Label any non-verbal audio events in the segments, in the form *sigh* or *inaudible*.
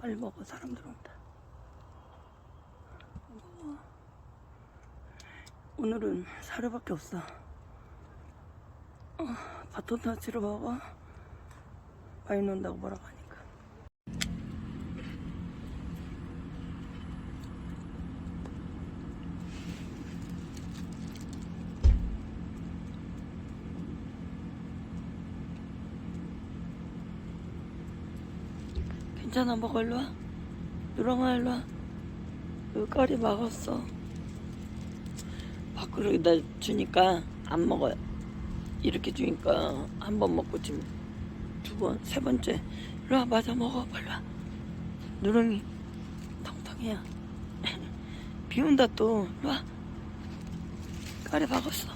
빨리 먹어 사람 들어온다 먹어. 오늘은 사료밖에 없어. 어, 바톤 치러 먹어. 많이 논다고 뭐라고 하니까 괜찮아? 먹어 일로 와. 누렁아 일로 와. 여기 까리 막았어. 밖으로 다 주니까 안 먹어요. 이렇게 주니까 한 번 먹고 지금 두 번, 세 번째. 일로 와 맞아 먹어. 빨리 와. 누렁이 텅텅이야. *laughs* 비 온다 또. 일로 와. 까리 막았어.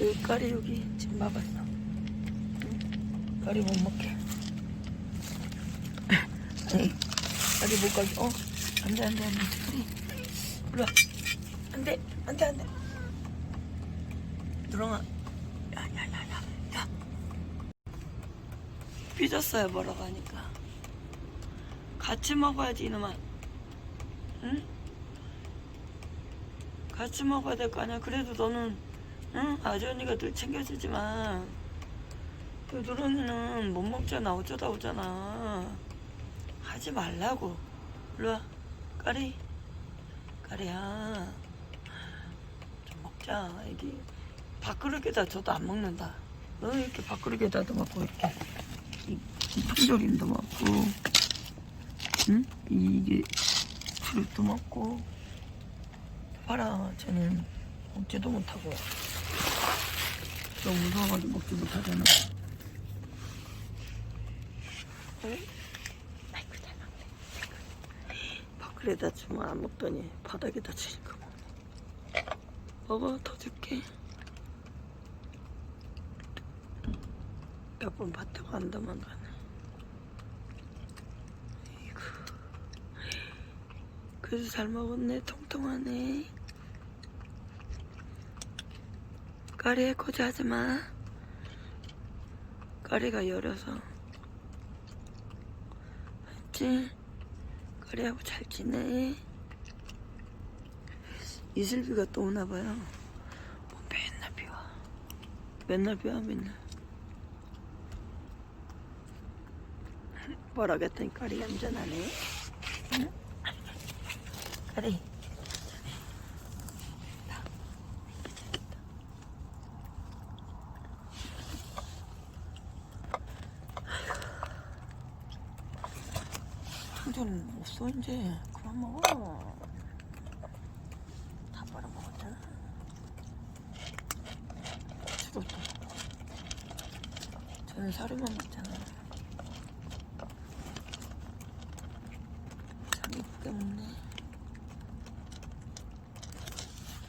여기 까리 여기 지금 막았어. 응? 까리 못 먹게 아니 까리 못 가게 어 안 돼 안 돼 안돼. 까리 일로 와. 안 돼 안 돼 안 돼. 누렁아. 야 야 야 야 야. 삐졌어요 뭐라고 하니까. 같이 먹어야지 이놈아. 응? 같이 먹어야 될 거 아니야. 그래도 너는 응? 아주언니가 늘 챙겨주지만 그 누렁이는 못 먹잖아. 어쩌다 오잖아 하지 말라고. 일로 와. 까리. 까리야. 좀 먹자. 애기. 밥그릇에다 줘도 안 먹는다. 너 이렇게 밥그릇에다도 먹고 이렇게. 이, 이 통조림도 먹고. 응? 이게 fruit도 먹고. 봐라 쟤는 먹지도 못하고. 너무 무서워가지고 먹지 못하잖아. 응? 아이고 잘 먹네 밥 그릇에다 주면 안 먹더니 바닥에다 주니까. 먹네 먹어 더 줄게. 몇 번 밭에 간다만 가네. 이구 그래도 잘 먹었네 통통하네. 까리에 코지 하지마. 까리가 여려서. 알지? 까리하고 잘 지내. 이슬비가 또 오나봐요. 뭐 맨날 비와. 맨날 비와 맨날. 뭐라고 했더니 까리? 얌전하네. 응? 까리 한전 없어 이제. 그만 먹어. 다 빨아먹었잖아 죽었다. 저는 사료만 먹잖아. 참 이쁘게 먹네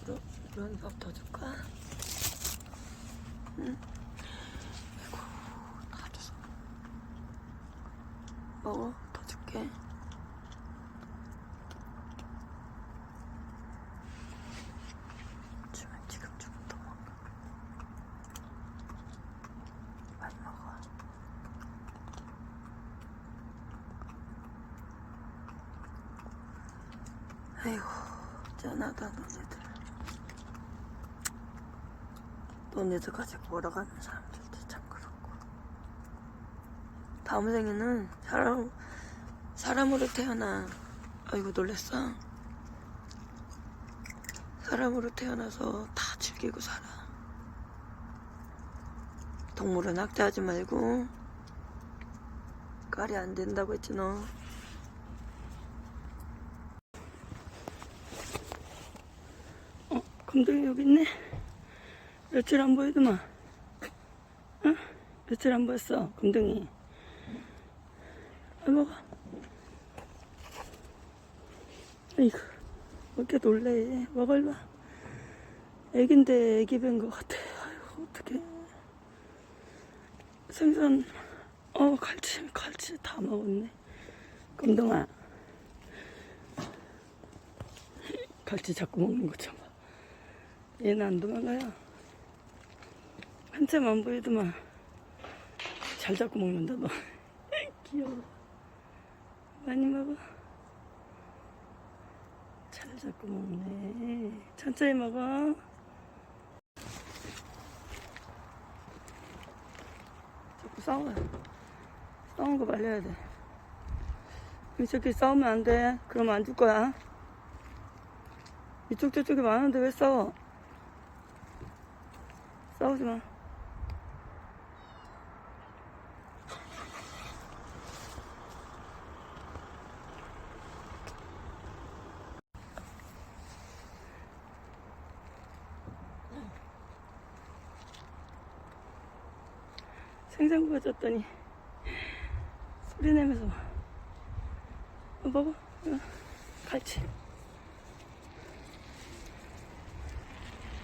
이런, 이런 밥더 줄까? 응? 아이고 다 줬어. 먹어 더 줄게 주면 지금 주면 더 먹어 많이 먹어 아이고 짠하다 너네들. 너네들 뭐라고 하는 사람들도 참 그렇고. 다음 생에는 사람 사람으로 태어나 아이고 놀랬어. 사람으로 태어나서 다 즐기고 살아. 동물은 학대하지 말고 깔이 안 된다고 했지 너 어, 금동이 여기 있네. 며칠 안 보이더만. 응? 며칠 안 보였어, 금동이. 아, 먹어. 아이고, 왜 이렇게 놀래. 먹어, 일로 와. 애긴데 애기 뵌 것 같아. 아이고, 어떡해. 생선, 어, 갈치, 갈치 다 먹었네. 금동아. 갈치 자꾸 먹는 거좀 봐. 얘는 안 도망가요. 한참 안 보이더만 잘 잡고 먹는다 너. *laughs* 귀여워. 많이 먹어. 잘 잡고 먹네. 천천히 먹어. 자꾸 싸워요. 싸우는 거 말려야 돼. 이 새끼 싸우면 안 돼. 그러면 안 줄 거야. 이쪽 저쪽이 많은데 왜 싸워? 싸우지 마. 생선구워 줬더니 소리 내면서 어, 먹어. 어, 갈치.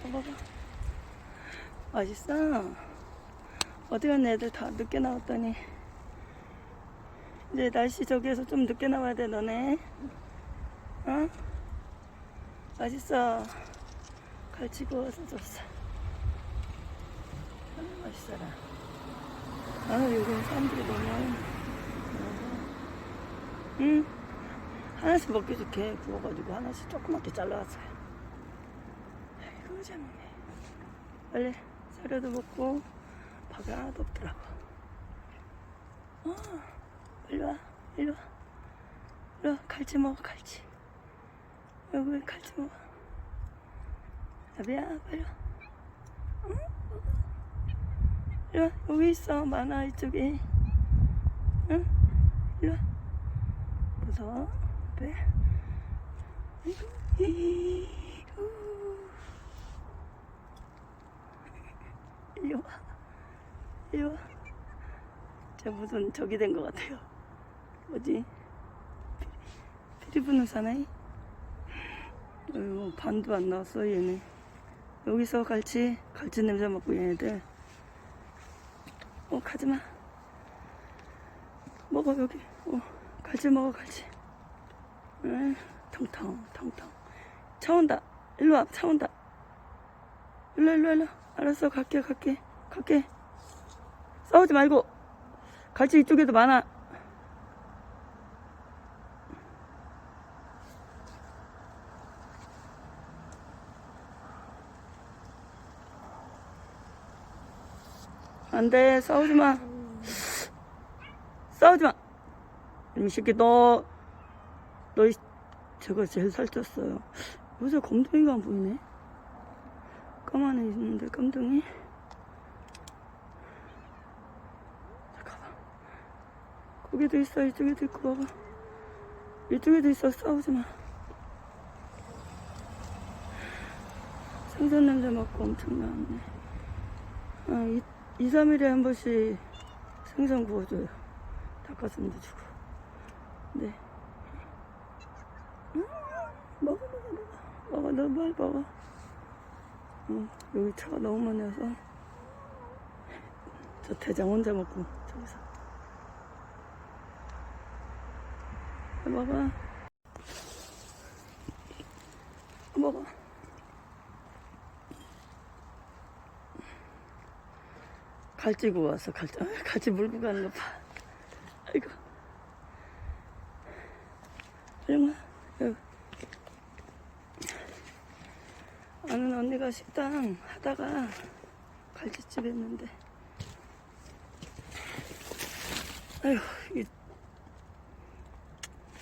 어, 먹어 맛있어. 어디 갔네 애들 다 늦게 나왔더니. 이제 날씨 저기에서 좀 늦게 나와야 돼 너네. 어? 맛있어. 갈치 구워서 줬어. 아, 맛있어라. 나는 요즘 사람들이 너무 응? 하나씩 먹기 좋게. 구워가지고 하나씩 조그맣게 잘라왔어요 아이고 잘 먹네. 빨리 사료도 먹고 밥이 하나도 없더라고. 어 일로 와 일로 와. 일로 와 갈치 먹어 갈치. 여기 갈치 먹어? 야비야 빨리 와. 응? 일로 와 여기 있어 많아 이쪽에. 응? 일로 와. 무서워? 왜? 아이고 이후. 일로 와 와저 무슨 저기 된 것 같아요. 뭐지? 피리부는 사나이? 어이구 반도 안 나왔어 얘네. 여기서 갈치 갈치 냄새 맡고 얘네들. 어 가지마. 먹어 여기. 어 갈치 먹어 갈치. 응 텅텅 텅텅. 차 온다. 일로 와 차 온다. 일로 일로 일로. 알았어 갈게 갈게 갈게 싸우지 말고 갈치 이쪽에도 많아 안돼 싸우지 마 싸우지 마. 이 새끼 너, 너, 이- 저거 제일 살쪘어요. 요새 검둥이가 안 보이네. 까만 애 있는데 검둥이. 거기도 있어, 이쪽에도 있고 봐봐. 이쪽에도 있어, 싸우지 마. 생선 냄새 맡고 엄청 나왔네. 아, 이, 2, 3일에 한 번씩 생선 구워줘요. 닭가슴도 주고. 네. 음, 먹어, 먹어, 먹어. 먹어, 너 빨리 먹어. 응, 여기 차가 너무 많이 와서. 저 대장 혼자 먹고, 저기서. 빨리 먹어. 먹어. 갈치 구워서 갈치, 아, 갈치 물고 가는 거 봐. 아이고. 얼마? 아는 언니가 식당 하다가 갈치집 했는데. 이,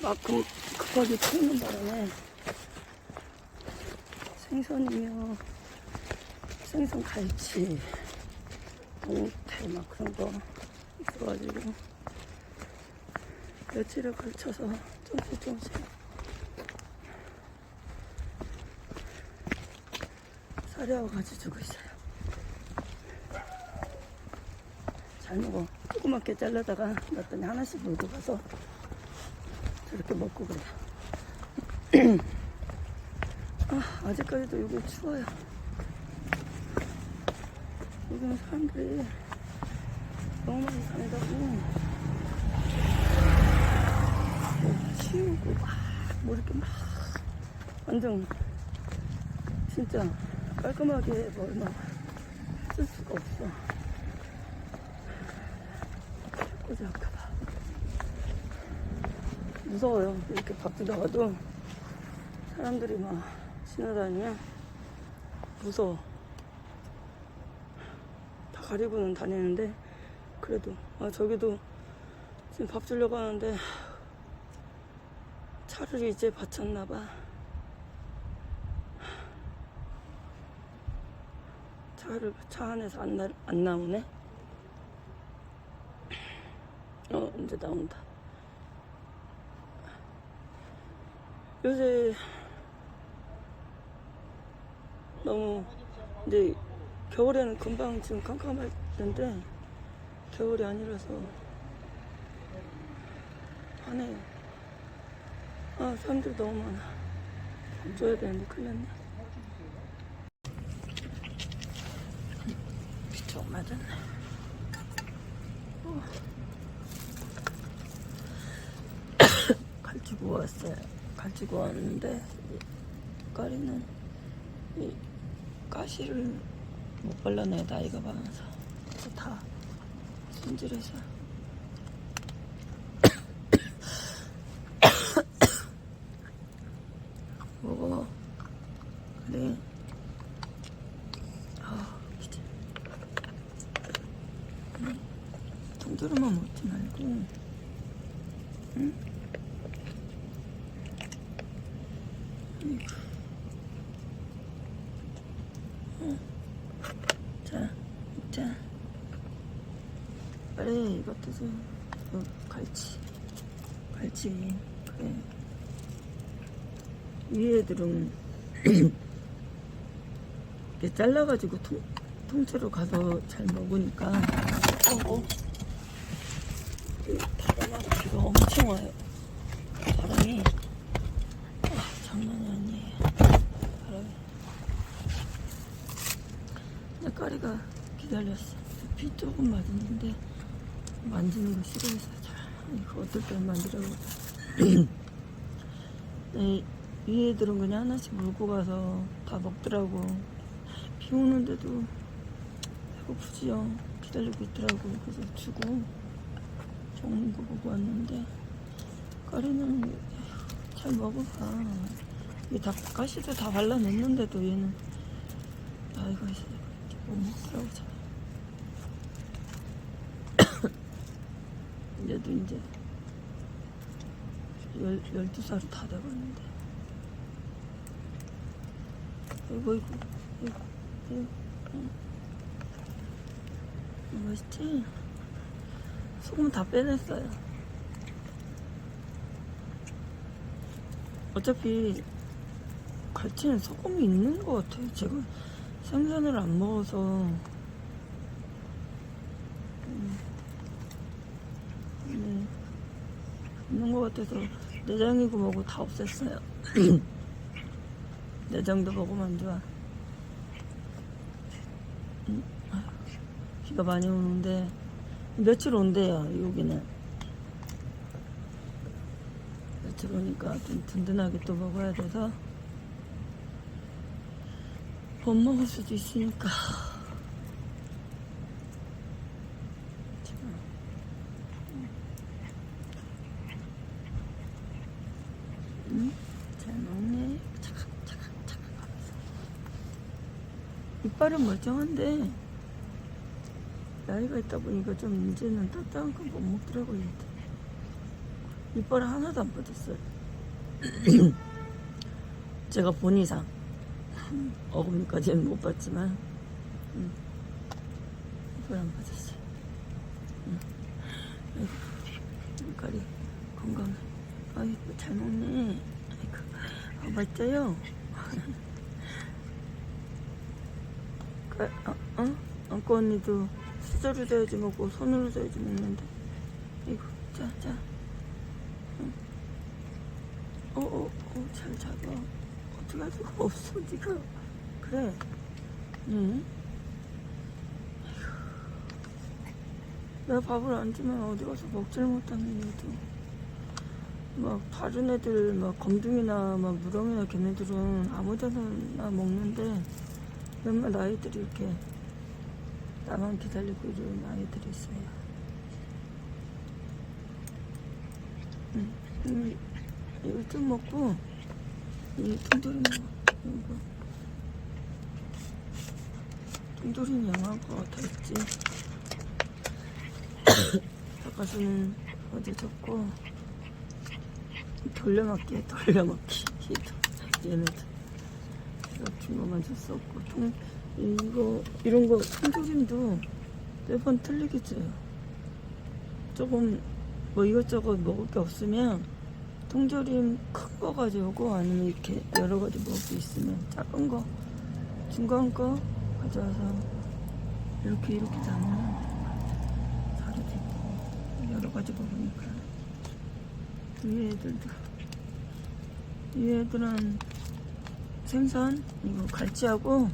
막 급, 급하게 튀는 바람에 생선이며 생선 갈치, 동태 막 그런 거 있어가지고 며칠을 걸쳐서 조금씩 조금씩 사려와 가지고 있어요. 잘 먹어. 조그맣게 잘라다가 놨더니 하나씩 물고 가서 저렇게 먹고 그래. *clears throat* 아, 아직까지도 여기 추워요. 여기는 사람들이 너무 많이 사니다고 뭐 치우고 막, 뭐 이렇게 막, 완전, 진짜 깔끔하게 뭘 막, 쓸 수가 없어. 자꾸 잡까봐. 무서워요. 이렇게 밥 주다가도 사람들이 막 지나다니면 무서워. 다 가리고는 다니는데 그래도 아 저기도 지금 밥 주려고 하는데 차를 이제 바쳤나 봐. 차를 차 안에서 안, 나, 안 나오네. 어 이제 나온다. 요새 너무 이제 겨울에는 금방 지금 깜깜할 텐데 겨울이 아니라서 화내요. 아 사람들이 너무 많아. 밥 줘야 되는데 큰일 났네. 비쩍 맞았네. 어. *coughs* 갈치고 왔어요. 갈치고 왔는데 이 까리는 이 가시를 못 발라내 나이가 많아서 다 손질해서 먹어 그래 아 진짜 응? 통째로만 먹지 말고 응? 자, 자. 빨리 이것 드세요. 어, 갈치. 갈치. 그래. 위에들은 *clears throat* 이렇게 잘라가지고 통, 통째로 가서 잘 먹으니까. 어, 어. 그 바람아, 비가 엄청 와요. 바람이. 아, 장난이 아니에요. 바람이. 내 까리가 기다렸어. 비 조금 맞았는데 만지는 거 싫어해서 잘 이거 어떨 땐 만지라고. *clears throat* 네, 위에들은 그냥 하나씩 물고 가서 다 먹더라고. 비 오는데도 배고프지요. 기다리고 있더라고. 그래서 주고 좋은 거 보고 왔는데 까리는 잘 먹어봐. 이게 다 가시도 다 발라냈는데도 얘는 나이가 있어. 못 먹더라고 잘. 얘도 이제 열, 12살이 다 돼가는데 이거 이거 이거 이거 응. 맛있지? 소금 다 빼냈어요 어차피 갈치는 소금이 있는 것 같아요 제가 생선을 안 먹어서 음, 네, 있는 것 같아서 내장이고 뭐고 다 없앴어요. *clears throat* 내장도 먹으면 안 좋아. 음, 비가 많이 오는데 며칠 온대요 여기는. 며칠 오니까 좀 든든하게 또 먹어야 돼서 못 먹을 수도 있으니까. 참. 응? 잘 먹네. 차각, 차각 하면서. 이빨은 멀쩡한데, 나이가 있다 보니까 좀 이제는 따뜻한 거못 먹더라고요. 이빨은 하나도 안 빠졌어요. *clears throat* 제가 본 이상. 어금니까지는 못 봤지만, 음. 이빨 안 빠졌어요. 음. 아이고, 이빨이 건강해. 아이고, 잘 먹네. 아이고, 아, 맛있어요. 그, 어, 어? 안고 언니도 수저로 줘야지 먹고 손으로 줘야지 먹는데. 이거, 자, 자. 응. 어, 어, 어, 잘 잡아. 어떡할 수가 없어, 니가. 그래. 응? 내가 밥을 안 주면 어디 가서 먹질 못하는 얘도. 막 다른 애들 막 검둥이나 막 무령이나 걔네들은 아무 데나 먹는데 몇몇 아이들이 이렇게 나만 기다리고 이러는 아이들이 있어요. 응. 음, 이거 좀 먹고 이 통조림 이거 통조림 더 있지? 닭가슴은 어제 줬고 돌려막기 돌려막기. 얘네도 이렇게 거만 줬었고. 통 이거 이런 거 통조림도 매번 줘요. 조금 뭐 이것저것 먹을 게 없으면 통조림 큰 거 가져오고 아니면 이렇게 여러 가지 먹을 게 있으면 작은 거 중간 거 가져와서 이렇게 이렇게 담으면 살이 되고 여러 가지 먹으니까. 이 애들도 이 애들은 생선 이거 갈치하고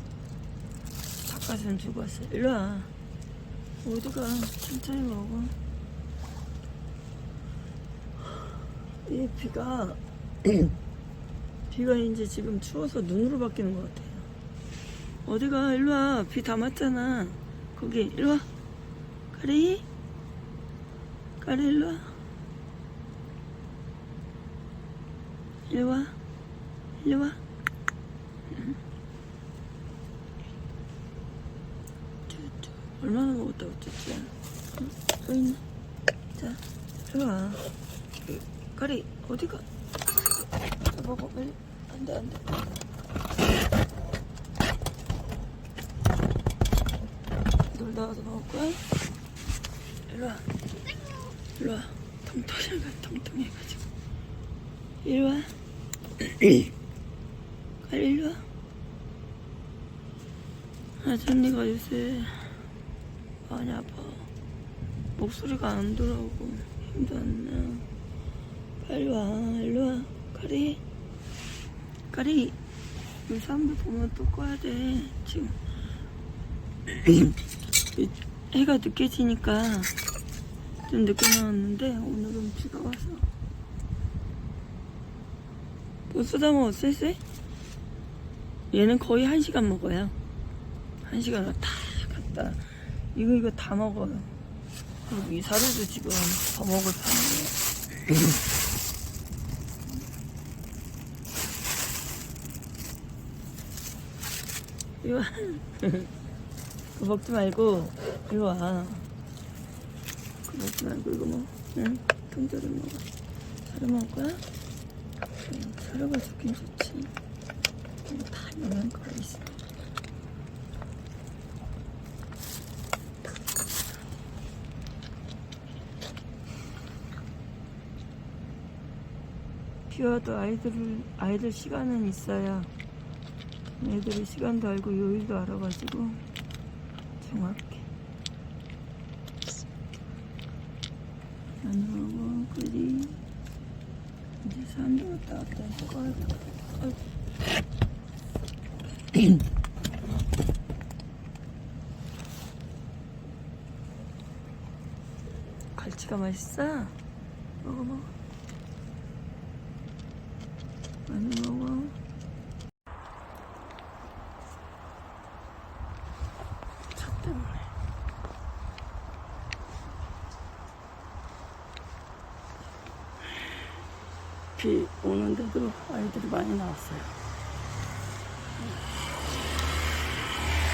닭가슴 주고 왔어요 일로와. 어디가 천천히 먹어 이 비가 *clears throat* 비가 이제 지금 추워서 눈으로 바뀌는 것 같아요. 어디가 일로 와. 비 다 맞잖아. 거기 일로 와. 가리. 가리 일로 와. 일로 와. 일로 와. 얼마나 먹었다고 쭈쭈야. 응? 또 있나? 자, 일로 와. 가리 어디가? 자, 먹어 빨리. 안돼 안돼. 놀다 와서 먹을 거야? 일로 와. 일로 와. 통통해가 통통해가지고. 일로와. 가리 *clears throat* 일로 와. 아 언니가 요새 많이 아파. 목소리가 안 돌아오고 힘도 안 나. 빨리 와, 일로 와. 가리. 가리. 이 사람들 보면 또 꺼야 돼. 지금. 이 해가 늦게 지니까 좀 늦게 나왔는데 오늘은 비가 와서. 뭐 쓰다 먹었어, 쎄? 얘는 거의 한 시간 먹어요. 한 시간을 다 갖다. 이거, 이거 다 먹어요. 이 사료도 지금 더 먹을 판이에요. 이리 와. 그거 먹지 말고, 이리 와. 그거 먹지 말고, 이거 뭐, 응? 통조림 먹어. 사료 먹을 거야? 응, 사료가 좋긴 좋지. 이거 다 영양가가 있어. 비 와도 아이들, 아이들 시간은 있어야 애들이 시간도 알고 요일도 알아가지고. 많이 먹어, 그리. 이제 왔다 갔다 해서 꺼야겠다. 아이고. 갈치가 맛있어? 먹어, 먹어. 많이 먹어. 차 때문에. 비 오는데도 아이들이 많이 나왔어요.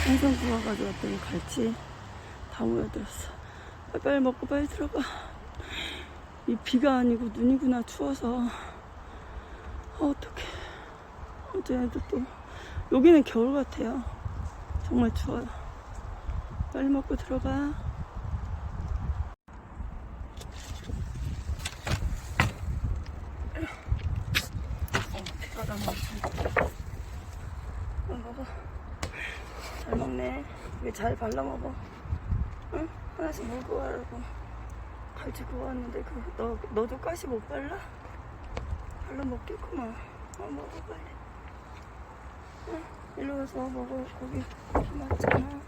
생선 구워 가져왔더니 갈치 다 모여들었어. 빨리 먹고 빨리 들어가. 이 비가 아니고 눈이구나 추워서. 아, 어떡해. 어제도 또 여기는 겨울 같아요. 정말 추워요. 빨리 먹고 들어가. 어, 비바람 엄청. 어, 먹어. 잘 먹네. 이게 잘 발라 먹어. 응? 하나씩 물고 가라고. 갈치 구웠는데 그, 너, 너도 가시 못 발라? 발라 먹겠구만. 어, 먹어, 빨리. 응? 일로 와서 먹어. 거기 비 맞잖아.